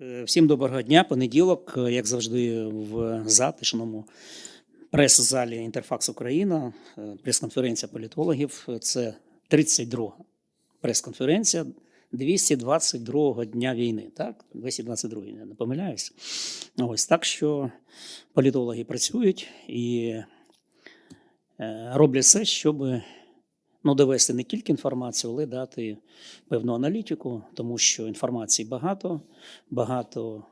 Е, Всім доброго дня. Понеділок, е, як завжди, в затишному прес-залі Інтерфакс Україна, е, прес-конференція політологів. Це 32 прес-конференція 222 дня війни. Так, 222, я не помиляюсь. Ось так що політологи працюють і роблять все, щоб ну, довести не тільки інформацію, але дати певну аналітику, тому що інформації багато, багато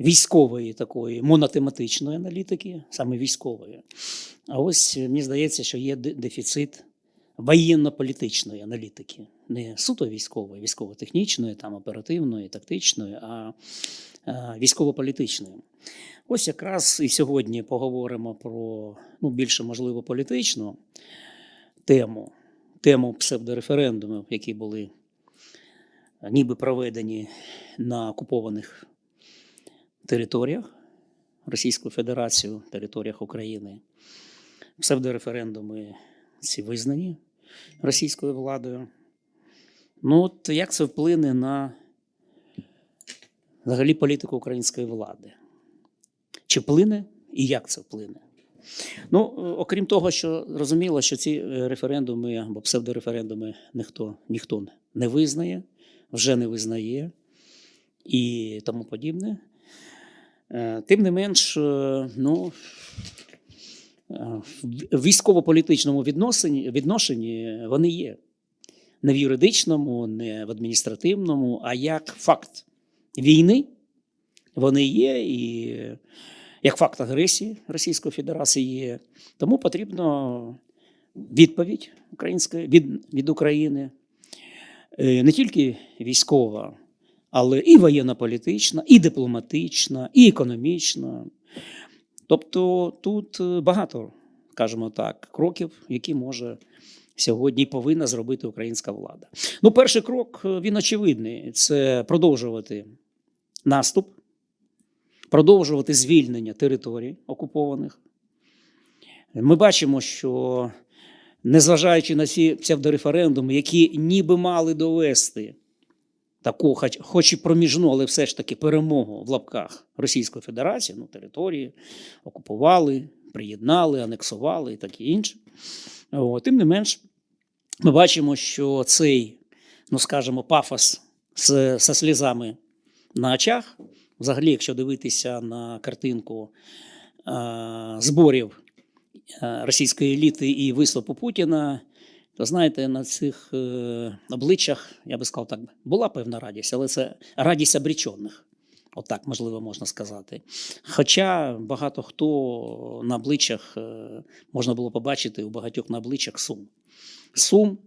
військової такої монотематичної аналітики, саме військової. А ось мені здається, що є дефіцит воєнно-політичної аналітики, не суто військової, військово-технічної, там оперативної, тактичної, а військово-політичної. Ось якраз і сьогодні поговоримо про ну, більше можливо політичну тему, тему псевдореферендумів, які були е, ніби проведені на окупованих територіях Російської Федерації, територіях України. Псевдореферендуми ці визнані російською владою. Ну, от як це вплине на взагалі політику української влади? Чи вплине і як це вплине? Ну, окрім того, що зрозуміло, що ці е, референдуми або псевдореферендуми ніхто, ніхто не визнає, вже не визнає і тому подібне. Е, Тим не менш, е, ну, в військово-політичному відносині, відношенні вони є. Не в юридичному, не в адміністративному, а як факт війни вони є, і як факт агресії Російської Федерації є. Тому потрібно відповідь української від, від України, Е, не тільки військова, але і воєнно-політична, і дипломатична, і економічна. Тобто тут е, багато, скажімо так, кроків, які може сьогодні повинна зробити українська влада. Ну, перший крок е, він очевидний: це продовжувати наступ, продовжувати звільнення територій окупованих. Ми бачимо, що незважаючи на ці псевдореферендуми, які ніби мали довести таку, хоч, хоч і проміжну, але все ж таки перемогу в лапках Російської Федерації, ну, території окупували, приєднали, анексували і таке інше. О, тим не менш, ми бачимо, що цей, ну скажімо, пафос з, зі слізами на очах, взагалі, якщо дивитися на картинку е, зборів е, російської еліти і виступу Путіна, то знаєте, на цих е, обличчях, я би сказав так, була певна радість, але це радість обрічених. Отак, можливо, можна сказати. Хоча багато хто на обличчях можна було побачити у багатьох на обличчях сум. Сум,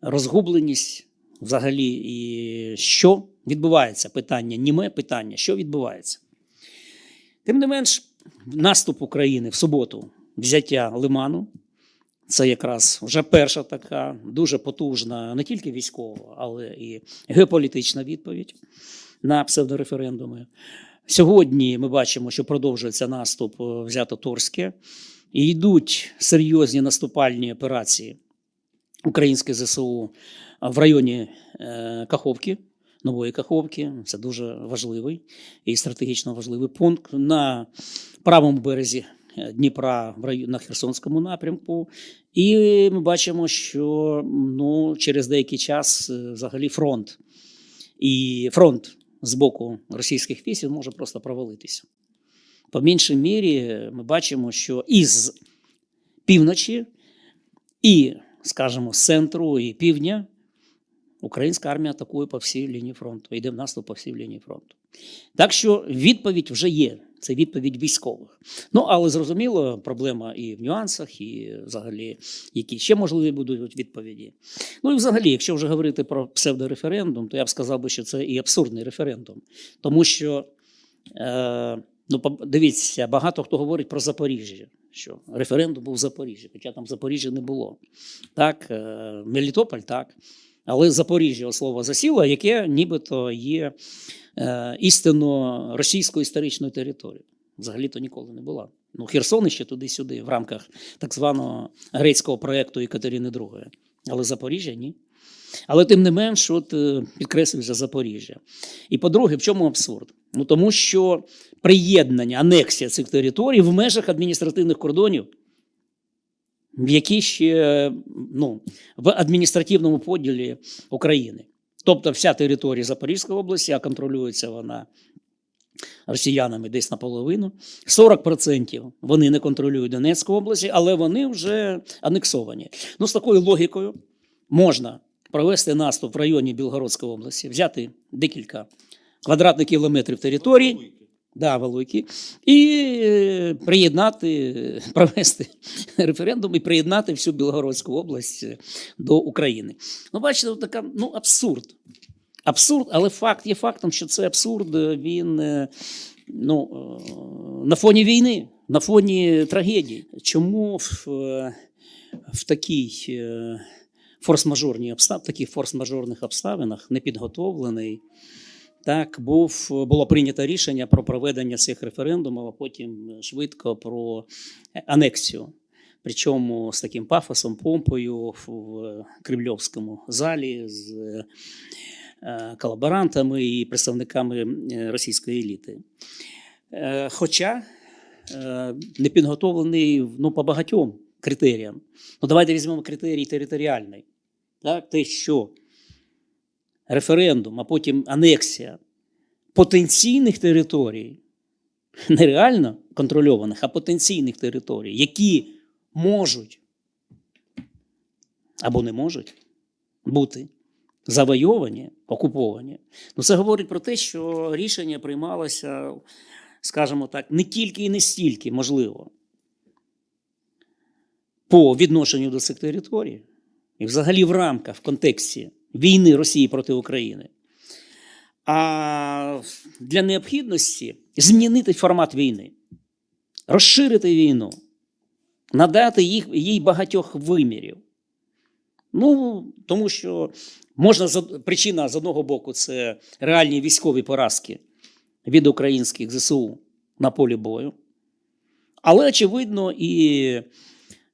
розгубленість взагалі, і що відбувається? Питання, німе питання, що відбувається. Тим не менш, наступ України в суботу, взяття Лиману, це якраз вже перша така дуже потужна, не тільки військова, але і геополітична відповідь на псевдореферендуми. Сьогодні ми бачимо, що продовжується наступ е, взято Торське, і йдуть серйозні наступальні операції українське ЗСУ в районі е, Каховки, нової Каховки. Це дуже важливий і стратегічно важливий пункт на правому березі е, Дніпра на Херсонському напрямку. І ми бачимо, що ну, через деякий час е, взагалі фронт і фронт з боку російських військ може просто провалитися. По меншій мірі ми бачимо, що із півночі і, скажімо, з центру і півдня українська армія атакує по всій лінії фронту, йде в наступ по всій лінії фронту. Так що відповідь вже є. Це відповідь військових. Ну але зрозуміло, проблема і в нюансах, і взагалі, які ще можливі будуть відповіді. Ну і взагалі, якщо вже говорити про псевдореферендум, то я б сказав би, що це і абсурдний референдум, тому що е, ну, дивіться, багато хто говорить про Запоріжжя, що референдум був в Запоріжжі, хоча там Запоріжжя не було. Так, е, Мелітополь, так. Але Запоріжжя слово засіло, яке нібито є е, істинно російською історичною територією. Взагалі-то ніколи не була. Ну, Херсон ще туди-сюди, в рамках так званого грецького проєкту Екатерини II. Але Запоріжжя ні. Але тим не менш, от е, підкреслюється Запоріжжя. І по-друге, в чому абсурд? Ну тому що приєднання, анексія цих територій в межах адміністративних кордонів, які ще ну, в адміністративному поділі України. Тобто вся територія Запорізької області, а контролюється вона росіянами десь наполовину. 40% вони не контролюють Донецьку область, але вони вже анексовані. Ну, з такою логікою можна провести наступ в районі Білгородської області, взяти декілька квадратних кілометрів території. Да, великі. І е, приєднати, провести референдум і приєднати всю Білгородську область е, до України. Ну, бачите, така ну, абсурд. Абсурд, але факт є фактом, що це абсурд. е, Він е, ну, е, на фоні війни, на фоні трагедії. Чому в, е, в такій е, форс-мажорній обстав, таких форс-мажорних обставинах непідготовлений? Так, був, було прийнято рішення про проведення цих референдумів, а потім швидко про анексію. Причому з таким пафосом, помпою в Кремльовському залі з е, колаборантами і представниками е, російської еліти. Е, Хоча е, не підготовлений ну, по багатьом критеріям. Ну, давайте візьмемо критерій територіальний. Так, те, що референдум, а потім анексія потенційних територій, не реально контрольованих, а потенційних територій, які можуть або не можуть бути завойовані, окуповані. Ну, це говорить про те, що рішення приймалося, скажімо так, не тільки і не стільки, можливо, по відношенню до цих територій, і взагалі в рамках, в контексті війни Росії проти України. А для необхідності змінити формат війни, розширити війну, надати їх, їй багатьох вимірів. Ну, тому що можна причина з одного боку це реальні військові поразки від українських ЗСУ на полі бою. Але, очевидно, і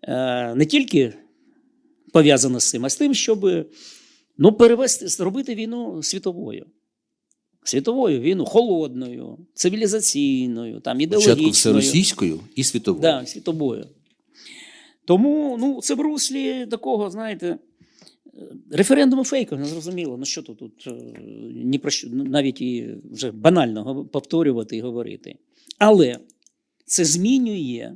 е, не тільки пов'язано з цим, а з тим, щоб ну, перевести, зробити війну світовою. Світовою війну холодною, цивілізаційною, там, Спочатку ідеологічною. все російською і світовою. Да, світобою. Тому ну, це в руслі такого, знаєте, е, референдуму фейку, не зрозуміло. Ну що тут, тут е, ні про що, навіть і вже банально повторювати і говорити. Але це змінює,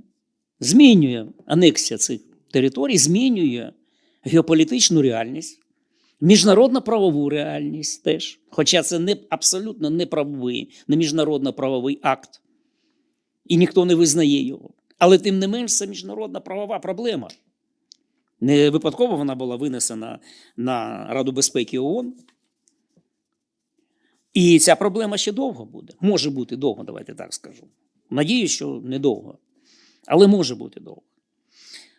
змінює анексія цих територій, змінює геополітичну реальність, міжнародно-правову реальність теж. Хоча це не абсолютно не правовий, не міжнародно-правовий акт, і ніхто не визнає його. Але тим не менш, це міжнародна правова проблема. Не випадково вона була винесена на Раду безпеки ООН. І ця проблема ще довго буде. Може бути довго, давайте так скажу. Надіюсь, що недовго. Але може бути довго.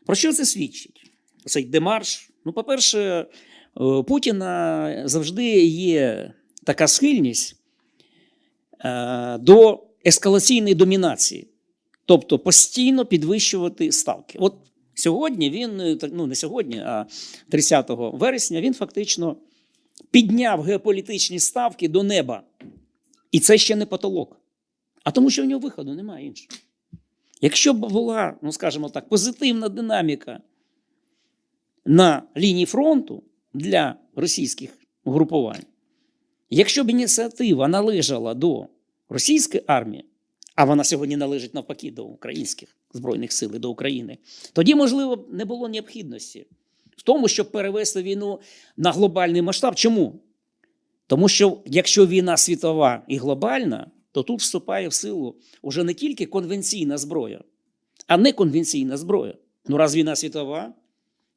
Про що це свідчить? Цей демарш. Ну, по-перше, Путіна завжди є така схильність е, до ескалаційної домінації. Тобто постійно підвищувати ставки. От сьогодні він, е, ну не сьогодні, а 30 вересня він фактично підняв геополітичні ставки до неба. І це ще не потолок. А тому, що в нього виходу немає іншого. Якщо б була, ну скажімо так, позитивна динаміка на лінії фронту для російських угрупувань, якщо б ініціатива належала до російської армії, а вона сьогодні належить навпаки до українських збройних сил і до України, тоді, можливо, не було необхідності в тому, щоб перевести війну на глобальний масштаб. Чому? Тому що якщо війна світова і глобальна, то тут вступає в силу уже не тільки конвенційна зброя, а не конвенційна зброя. Ну, раз війна світова,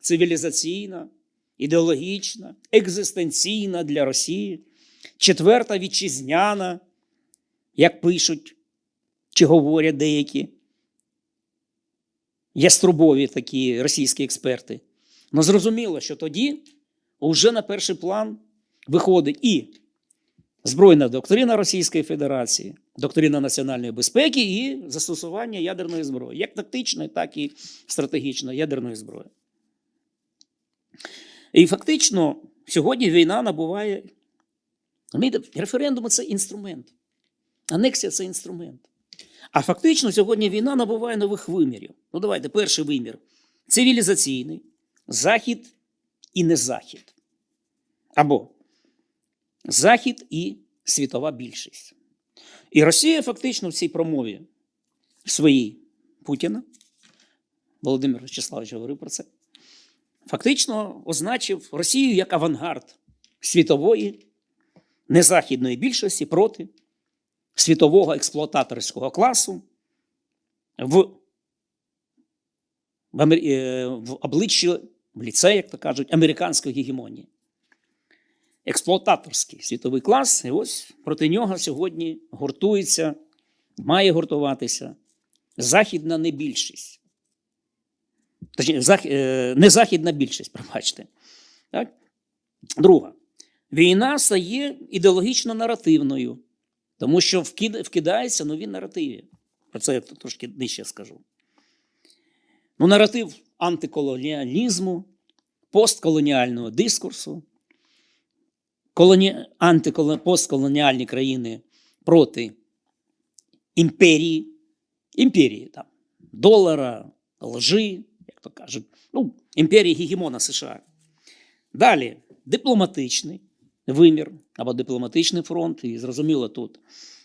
цивілізаційна, ідеологічна, екзистенційна для Росії, четверта вітчизняна, як пишуть чи говорять деякі яструбові такі російські експерти. Ну, зрозуміло, що тоді вже на перший план виходить і збройна доктрина Російської Федерації, доктрина національної безпеки і застосування ядерної зброї, як тактичної, так і стратегічної ядерної зброї. І фактично сьогодні війна набуває. Розумієте, Референдуми це інструмент. Анексія це інструмент. А фактично сьогодні війна набуває нових вимірів. Ну, давайте, перший вимір цивілізаційний, захід і незахід. Або захід і світова більшість. І Росія фактично в цій промові своїй Путіна, Володимир Вячеславович говорив про це, фактично означив Росію як авангард світової незахідної більшості проти світового експлуататорського класу в, в, е, в обличчі, в ліце, як то кажуть, американської гегемонії. Експлуататорський світовий клас, і ось проти нього сьогодні гуртується, має гуртуватися західна небільшість. Точніше, е, незахідна більшість, пробачте. Так? Друга. Війна стає ідеологічно наративною, тому що вкидаються нові наративи. Про це я трошки нижче скажу. Ну, наратив антиколоніалізму, постколоніального дискурсу, колоні... антиколо... постколоніальні країни проти імперії, імперії там, долара, лжи, то кажуть, ну, імперії гегемона США. Далі дипломатичний вимір або дипломатичний фронт. І зрозуміло, тут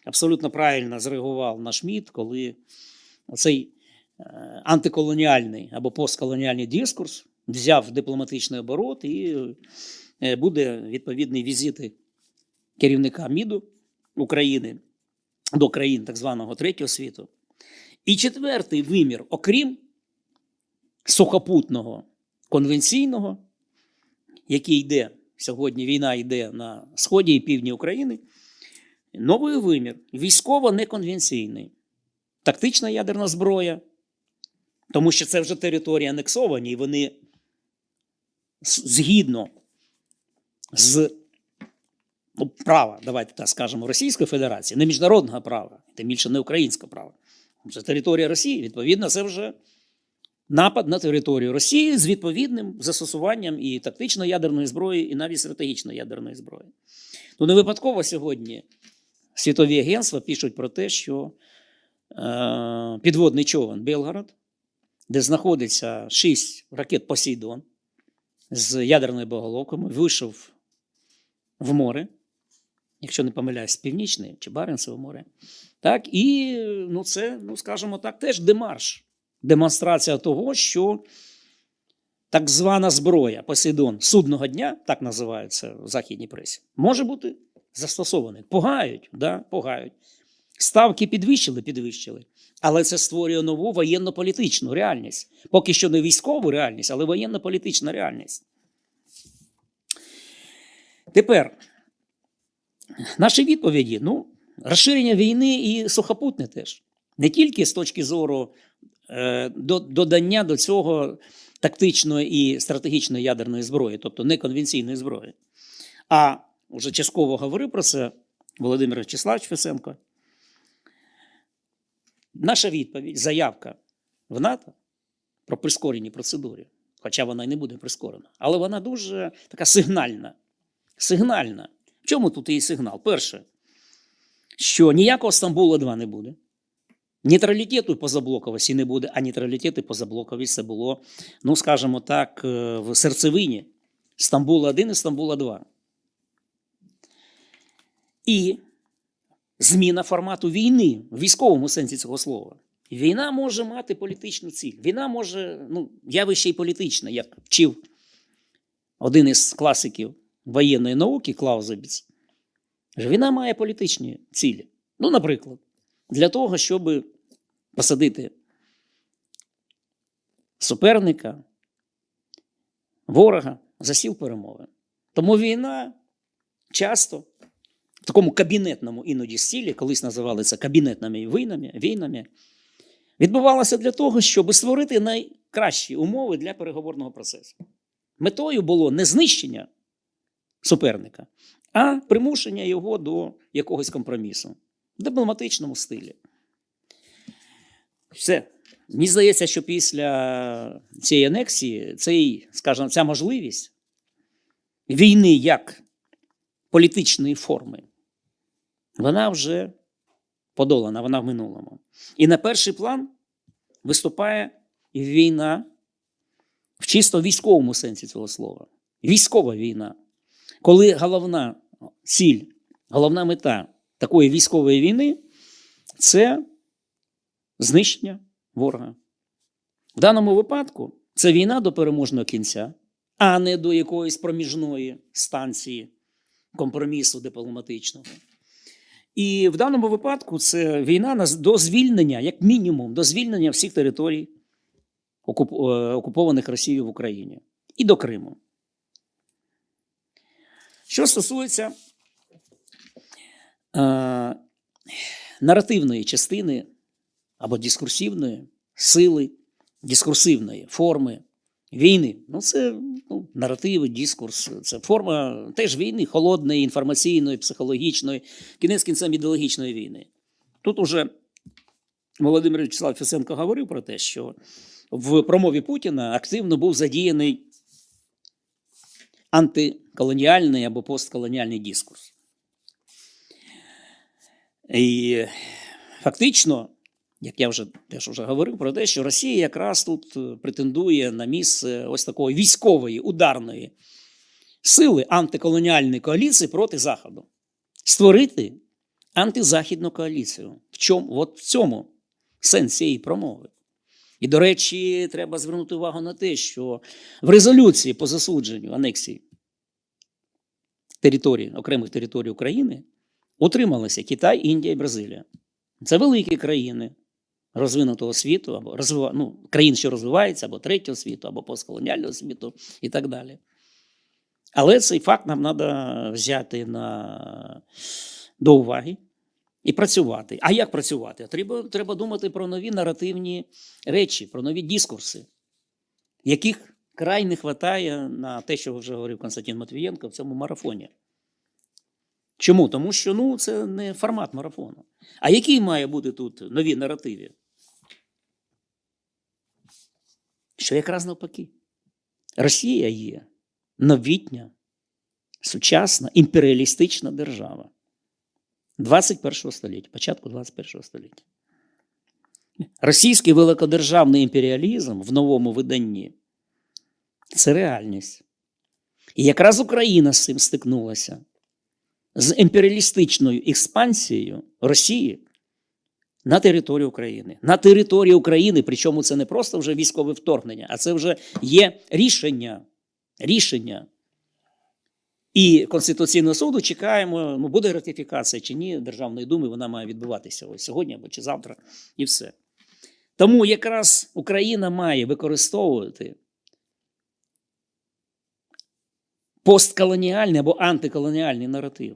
абсолютно правильно зреагував наш МІД, коли цей е, антиколоніальний або постколоніальний дискурс взяв дипломатичний оборот і е, буде відповідний візити керівника МІДу України до країн так званого третього світу. І четвертий вимір, окрім сухопутного конвенційного, який йде сьогодні, війна йде на сході і півдні України. Новий вимір військово неконвенційний, тактична ядерна зброя, тому що це вже території анексовані, і вони згідно з ну, права, давайте так скажемо, Російської Федерації, не міжнародного права, тим більше не українського права. Це територія Росії, відповідно, це вже напад на територію Росії з відповідним застосуванням і тактичної ядерної зброї, і навіть стратегічної ядерної зброї. Ну, не випадково сьогодні світові агентства пишуть про те, що е, підводний човен Белгород, де знаходиться шість ракет Посейдон з ядерною боголовками, вийшов в море, якщо не помиляюсь, північне чи Баренцеве море. Так, і ну, це, ну, скажімо так, теж демарш демонстрація того, що так звана зброя Посейдон судного дня, так називається в західній пресі, може бути застосований. Погають, да, погають. Ставки підвищили, підвищили. Але це створює нову воєнно-політичну реальність. Поки що не військову реальність, але воєнно-політична реальність. Тепер наші відповіді: ну, розширення війни і сухопутне теж. Не тільки з точки зору додання до цього тактичної і стратегічної ядерної зброї, тобто неконвенційної зброї. А вже частково говорив про це Володимир Вячеславович Фесенко. Наша відповідь, заявка в НАТО про прискорені процедури, хоча вона й не буде прискорена, але вона дуже така сигнальна. Сигнальна. В чому тут її сигнал? Перше, що ніякого Стамбула 2 не буде. Нейтралітету і позаблоковості не буде, а нейтралітет і позаблоковість це було, ну скажімо так, е, в серцевині Стамбула 1 і Стамбула 2. І зміна формату війни в військовому сенсі цього слова. Війна може мати політичну ціль. Війна може, ну, явище й політичне, як вчив один із класиків воєнної науки Клаузебіц. Війна має політичні цілі. Ну, наприклад, для того, щоб посадити суперника, ворога за сіл перемови. Тому війна часто в такому кабінетному іноді стілі, колись називали це кабінетними війнами, війнами, відбувалася для того, щоб створити найкращі умови для переговорного процесу. Метою було не знищення суперника, а примушення його до якогось компромісу в дипломатичному стилі. Все. Мені здається, що після цієї анексії цей, скажімо, ця можливість війни як політичної форми, вона вже подолана, вона в минулому. І на перший план виступає війна в чисто військовому сенсі цього слова. Військова війна. Коли головна ціль, головна мета такої військової війни це знищення ворога. В даному випадку це війна до переможного кінця, а не до якоїсь проміжної станції компромісу дипломатичного. І в даному випадку це війна до звільнення, як мінімум, до звільнення всіх територій, е, окупованих Росією в Україні, і до Криму. Що стосується е, наративної частини або дискурсивної сили, дискурсивної форми війни, ну це ну, наративи, дискурс, це форма теж війни, холодної, інформаційної, психологічної, кінець кінцем ідеологічної війни. Тут уже Володимир Вячеслав Фісенко говорив про те, що в промові Путіна активно був задіяний антиколоніальний або постколоніальний дискурс. І фактично, як я вже теж вже говорив про те, що Росія якраз тут е, претендує на місце ось такої військової ударної сили антиколоніальної коаліції проти Заходу. Створити антизахідну коаліцію. В чому? От в цьому сенс цієї промови. І, до речі, треба звернути увагу на те, що в резолюції по засудженню анексії територій, окремих територій України утрималися Китай, Індія і Бразилія. Це великі країни розвинутого світу, або розвива... ну, країн, що розвиваються, або третього світу, або постколоніального світу, і так далі. Але цей факт нам треба взяти на... до уваги і працювати. А як працювати? Треба, треба думати про нові наративні речі, про нові дискурси, яких край не вистачає на те, що вже говорив Константин Матвієнко в цьому марафоні. Чому? Тому що ну, це не формат марафону. А який має бути тут нові наративи? Що якраз навпаки. Росія є новітня, сучасна імперіалістична держава 21 століття, початку 21 століття. Російський великодержавний імперіалізм в новому виданні це реальність. І якраз Україна з цим стикнулася з імперіалістичною експансією Росії на територію України. На території України, причому це не просто вже військове вторгнення, а це вже є рішення. Рішення. І Конституційного суду чекаємо, ну буде ратифікація чи ні Державної думи, вона має відбуватися ось сьогодні або чи завтра, і все. Тому якраз Україна має використовувати постколоніальний або антиколоніальний наратив,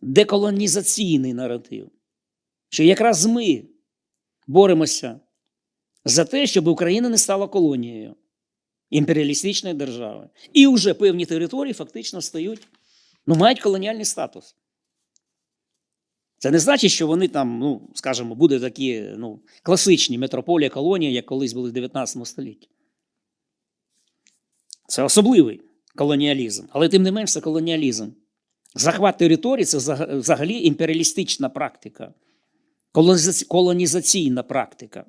деколонізаційний наратив, що якраз ми боремося за те, щоб Україна не стала колонією імперіалістичної держави. І вже певні території фактично стають, ну, мають колоніальний статус. Це не значить, що вони там, ну, скажімо, будуть такі ну, класичні метрополії колонії, як колись були в 19 столітті. Це особливий колоніалізм, але тим не менш це колоніалізм. Захват території це взагалі імперіалістична практика, колонізаційна практика.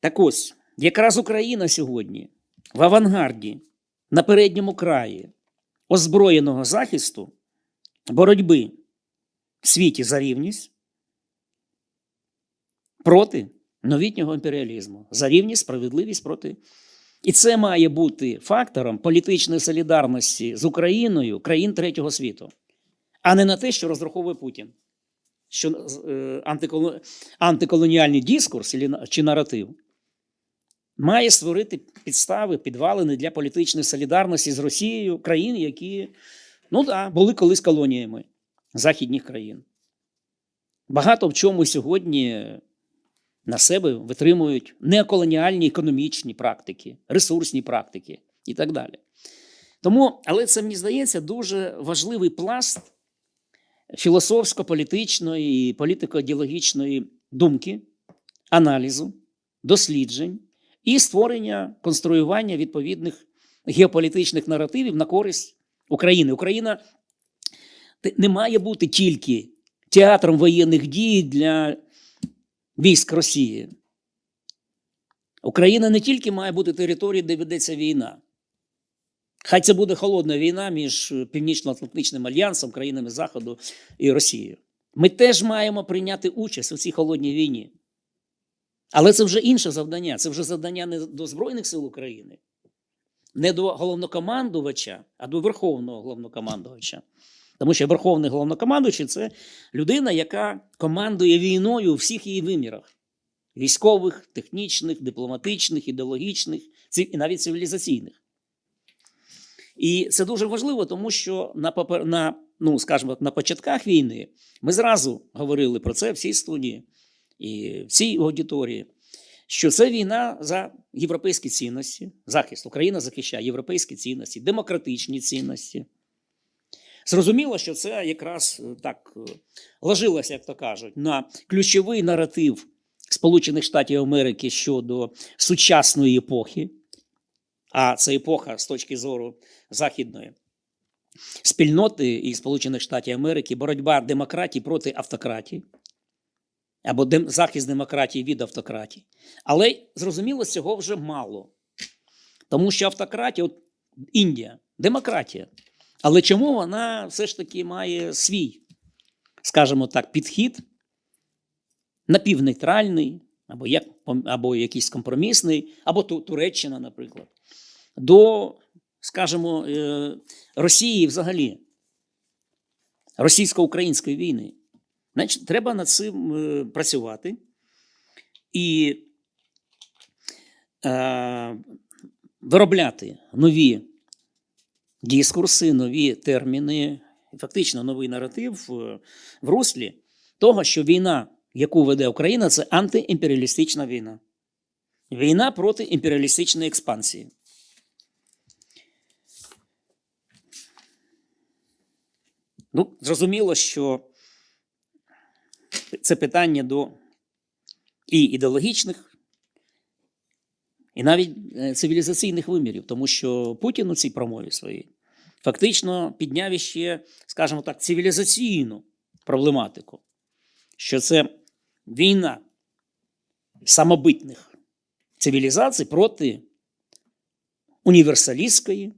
Так ось, якраз Україна сьогодні в авангарді, на передньому краї озброєного захисту, боротьби в світі за рівність проти новітнього імперіалізму, за рівність, справедливість проти. І це має бути фактором політичної солідарності з Україною країн третього світу, а не на те, що розраховує Путін. Що е, антиколоніальний дискурс чи наратив має створити підстави, підвалини для політичної солідарності з Росією країн, які ну да, були колись колоніями західних країн. Багато в чому сьогодні на себе витримують неоколоніальні економічні практики, ресурсні практики і так далі. Тому, але це мені здається дуже важливий пласт філософсько-політичної і політико-ідеологічної думки, аналізу, досліджень і створення конструювання відповідних геополітичних наративів на користь України. Україна не має бути тільки театром воєнних дій для військ Росії. Україна не тільки має бути територією, де ведеться війна. Хай це буде холодна війна між Північно-Атлантичним альянсом, країнами Заходу і Росією. Ми теж маємо прийняти участь у цій холодній війні. Але це вже інше завдання. Це вже завдання не до Збройних сил України, не до головнокомандувача, а до Верховного головнокомандувача. Тому що Верховний головнокомандуючий це людина, яка командує війною у всіх її вимірах: військових, технічних, дипломатичних, ідеологічних і навіть цивілізаційних. І це дуже важливо, тому що на, попер- на, ну, скажімо, на початках війни ми зразу говорили про це в цій студії і в цій аудиторії, що це війна за європейські цінності, захист. Україна захищає європейські цінності, демократичні цінності. Зрозуміло, що це якраз е, так е, ложилося, як то кажуть, на ключовий наратив Сполучених Штатів Америки щодо сучасної епохи, а це епоха з точки зору західної спільноти і Сполучених Штатів Америки, боротьба демократії проти автократії або захист демократії від автократії. Але зрозуміло, цього вже мало. Тому що автократія, от Індія, демократія. Але чому вона все ж таки має свій, скажімо так, підхід напівнейтральний, або, як, або якийсь компромісний, або Туреччина, наприклад, до, скажімо, е, Росії взагалі, російсько-української війни. Значить, треба над цим е, працювати і е, виробляти нові дискурси, нові терміни, фактично новий наратив е, в руслі того, що війна, яку веде Україна, це антиімперіалістична війна. Війна проти імперіалістичної експансії. Ну, зрозуміло, що це питання до і ідеологічних, і навіть е, цивілізаційних вимірів, тому що Путін у цій промові своїй фактично підняв іще, скажімо так, цивілізаційну проблематику, що це війна самобитних цивілізацій проти універсалістської,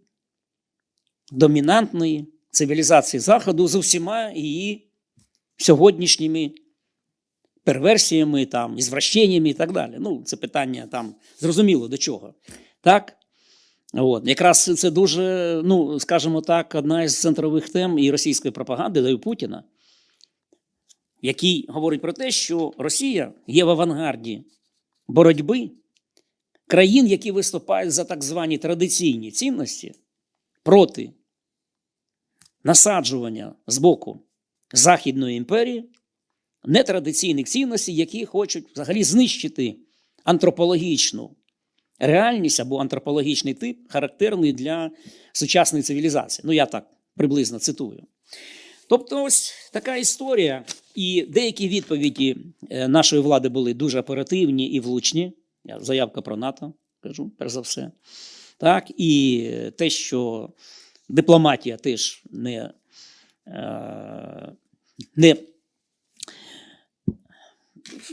домінантної цивілізації Заходу з усіма її сьогоднішніми перверсіями, там, ізвращеннями і так далі. Ну, це питання там зрозуміло до чого. Так? От. Якраз це дуже, ну, скажімо так, одна із центрових тем і російської пропаганди, да Путіна, який говорить про те, що Росія є в авангарді боротьби країн, які виступають за так звані традиційні цінності проти насаджування з боку Західної імперії нетрадиційних цінностей, які хочуть взагалі знищити антропологічну реальність або антропологічний тип, характерний для сучасної цивілізації. Ну, я так приблизно цитую. Тобто, ось така історія, і деякі відповіді е, нашої влади були дуже оперативні і влучні. Заявка про НАТО кажу, перш за все. Так, і те, що дипломатія теж не, е, не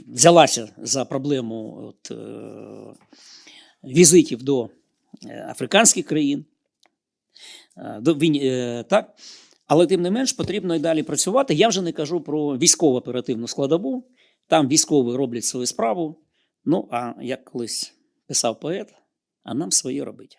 взялася за проблему от, е, візитів до африканських країн. До, так? Але тим не менш потрібно і далі працювати. Я вже не кажу про військово оперативну складову. Там військові роблять свою справу. Ну, а як колись писав поет, а нам своє робить.